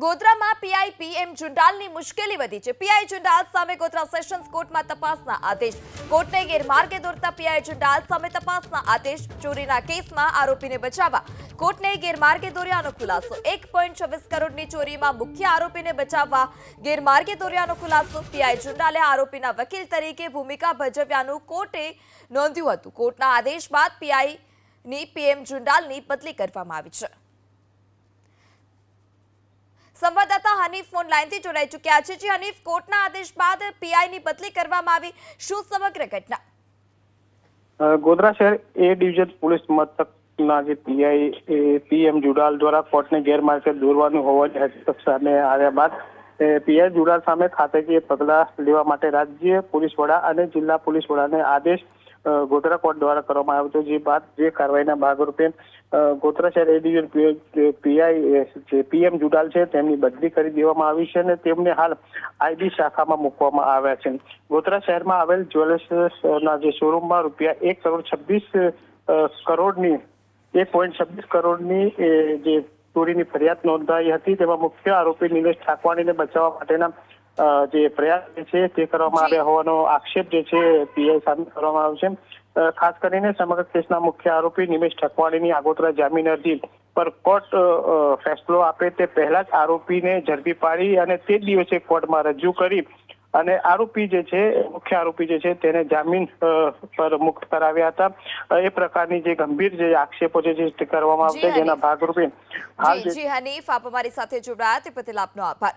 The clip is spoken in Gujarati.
ગોધરામાં પીઆઈ પીએમ જુંડાલની મુશ્કેલી વધી છે. પીઆઈ જુંડાલ સામે ગોધરા સેશન્સ કોર્ટમાં તપાસના આદેશ. કોર્ટને ગેરમાર્ગે દોરતા પીઆઈ જુંડાલ સામે તપાસના આદેશ. ચોરીના કેસમાં આરોપીને બચાવવા. કોર્ટને ગેરમાર્ગે દોર્યાનો ખુલાસો. એક કરોડની ચોરીમાં મુખ્ય આરોપીને બચાવવા ગેરમાર્ગે દોર્યાનો ખુલાસો. પીઆઈ જુંડાલે આરોપીના વકીલ તરીકે ભૂમિકા ભજવ્યાનું કોર્ટે નોંધ્યું હતું. કોર્ટના આદેશ બાદ પીઆઈની પીએમ જુંડાલની બદલી કરવામાં આવી છે. સંવાદદાતા હનીફ ફોન લાઈનથી જોડાઈ ચૂક્યા છે. જે હનીફ, કોર્ટના આદેશ બાદ પીઆઈની બદલી કરવામાં આવી. શું સમગ્ર ઘટના? ગોધરા શહેર એ ડિવિઝન પોલીસ મથકના જે પીઆઈ પીએમ જુડાલ દ્વારા કોર્ટને ગેરમાર્ગે દોરવાનું હોવાની હકીકત સામે આવ્યા બાદ પીઆઈ જુડાલ સામે ખાતાકીય પગલાં લેવા માટે રાજ્ય પોલીસ વડા અને જિલ્લા પોલીસ વડાને આદેશ ગોધરા કોર્ટ દ્વારા કરવામાં આવ્યો જે બાદ જે કાર્યવાહીના ભાગરૂપે ગોધરા શહેર એ પીઆઈ જે પીએમ જુડાલ છે, તેમની બદલી કરી દેવામાં આવી છે અને તેમને હાલ આઈબી શાખામાં મૂકવામાં આવ્યા છે. ગોધરા શહેરમાં આવેલ જ્વેલર્સના જે શોરૂમમાં રૂપિયા એક કરોડ છવ્વીસ કરોડની, એક પોઈન્ટ છવ્વીસ કરોડની જે ચોરીની ફરિયાદ નોંધાઈ હતી. તેમાં મુખ્ય આરોપી નિલેશ ઠાકવાણીને બચાવવા માટેના જે પ્રયાસ છે તે કરવામાં આવ્યા હોવાનો આક્ષેપ જે છે પીઆઈ સામે કરવામાં આવ્યો છે. ખાસ કરીને સમગ્ર કેસના મુખ્ય આરોપી નિમેશ ઠકવાણીની આગોતરા જામીન અરજી પર કોર્ટ ફેસલો આપે તે પહેલા જ આરોપીને ઝડપી પાડી અને તે જ દિવસે કોર્ટમાં રજૂ કરી અને આરોપી જે છે મુખ્ય આરોપી જે છે તેને જામીન પર મુક્ત કરાવ્યા હતા. એ પ્રકારની જે ગંભીર જે આક્ષેપો જે છે તે કરવામાં આવશે જેના. ભાગરૂપે હાલ જી હનીફ આપ અમારી સાથે જોડાયા. તે બદલ આપનો આભાર.